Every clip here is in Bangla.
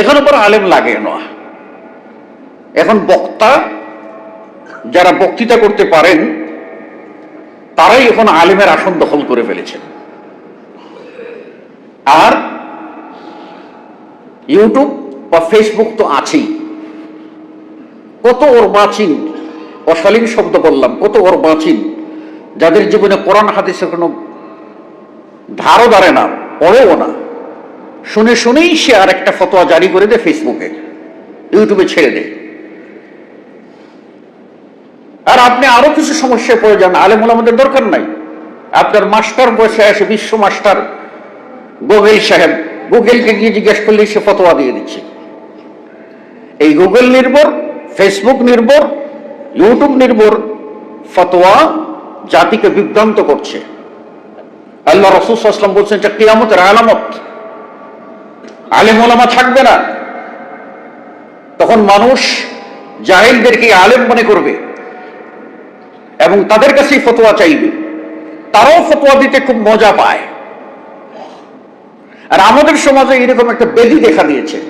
এখন পর আলেম লাগে না। এখন বক্তা যারা বক্তৃতা করতে পারেন, তারাই এখন আলেমের আসন দখল করে ফেলেছেন। আর ইউটিউব বা ফেসবুক তো আছেই। কত ওর বাঁচিন অশালীন শব্দ বললাম, কত ওর বাঁচিন যাদের জীবনে কোরআন, হাদিসের কোনো ধারও দাঁড়ে না, পড়েও না। শুনে শুনেই সে আর একটা ফতোয়া জারি করে দেয় ফেসবুকে, ইউটিউবে ছেড়ে দেয়। আর আপনি আরও কিছু সমস্যায় পড়ে যান আলেমুল আমাদের দরকার নাই। আপনার মাস্টার বসে আসে বিশ্ব মাস্টার গুগল সাহেব, গুগলকে গিয়ে জিজ্ঞেস করলে সে ফতোয়া দিয়ে দিচ্ছে। এই গুগল নির্ভর, ফেসবুক নির্ভর, ইউটিউব নির্ভর ফতোয়া জাতিকে বিভ্রান্ত করছে। আল্লাহ রসুল আসলাম বলছেন, এটা কিয়ামতের আলামত। আলেম ওলামা থাকবে না। তখন মানুষ জাহেলদেরকে আলেম মনে করবে এবং তাদের কাছেই ফতোয়া চাইবে। তারাও ফতোয়া দিতে খুব মজা পায়। আর আমাদের সমাজে এরকম একটা বেদি দেখা দিয়েছে।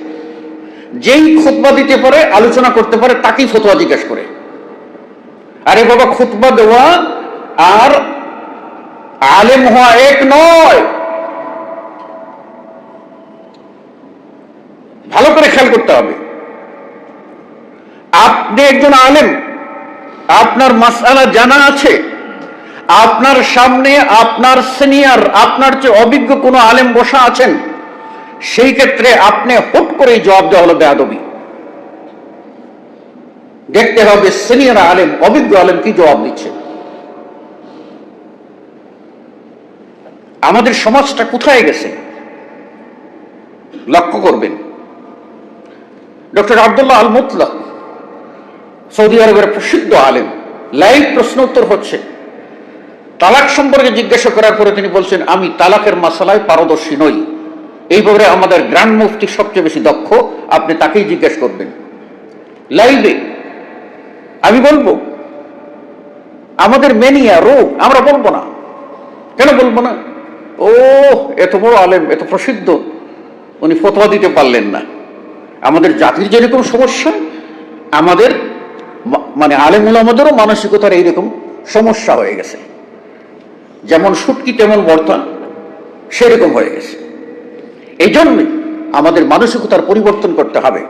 যেই খুতবা দিতে পারে, আলোচনা করতে পারে, তাকেই ফতোয়া জিজ্ঞেস করে। আরে বাবা, খুতবা দেওয়া আর আলেম হওয়া এক নয়। ভালো করে খেয়াল করতে হবে। আপনি একজন আলেম, আপনার মাসালা জানা আছে, আপনার সামনে আপনার সিনিয়র, আপনার চেয়ে অভিজ্ঞ কোনো আলেম বসা আছেন, সেই ক্ষেত্রে আপনি হুট করেই জবাব দেওয়া হলো বেয়াদবি। দেখতে হবে সিনিয়র আলেম, অভিজ্ঞ আলেম কি জবাব দিচ্ছে। আমাদের সমাজটা কোথায় গেছে? লক্ষ্য করবেন। Doctor Abdullah Al Mutla Saudi আরবের প্রসিদ্ধ আলেম। লাইভ প্রশ্ন উত্তর হচ্ছে, তালাক সম্পর্কে জিজ্ঞাসা করার পরে তিনি বলছেন, আমি তালাকের মাসালায় পারদর্শী নই। এই ব্যাপারে আমাদের গ্র্যান্ড মুফতি সবচেয়ে বেশি দক্ষ, আপনি তাকেই জিজ্ঞেস করবেন। লাইভে আমি বলব, আমাদের মেনিয়া রোগ, আমরা বলব না। কেন বলব না? ও এত বড় আলেম, এত প্রসিদ্ধ, উনি ফতোয়া দিতে পারলেন না। আমাদের জাতির যেরকম সমস্যা, আমাদের মানে আলেমুল আমাদেরও মানসিকতার এইরকম সমস্যা হয়ে গেছে। যেমন সুটকি, তেমন বর্তন, সেরকম হয়ে গেছে। এই জন্যে আমাদের মানসিকতার পরিবর্তন করতে হবে।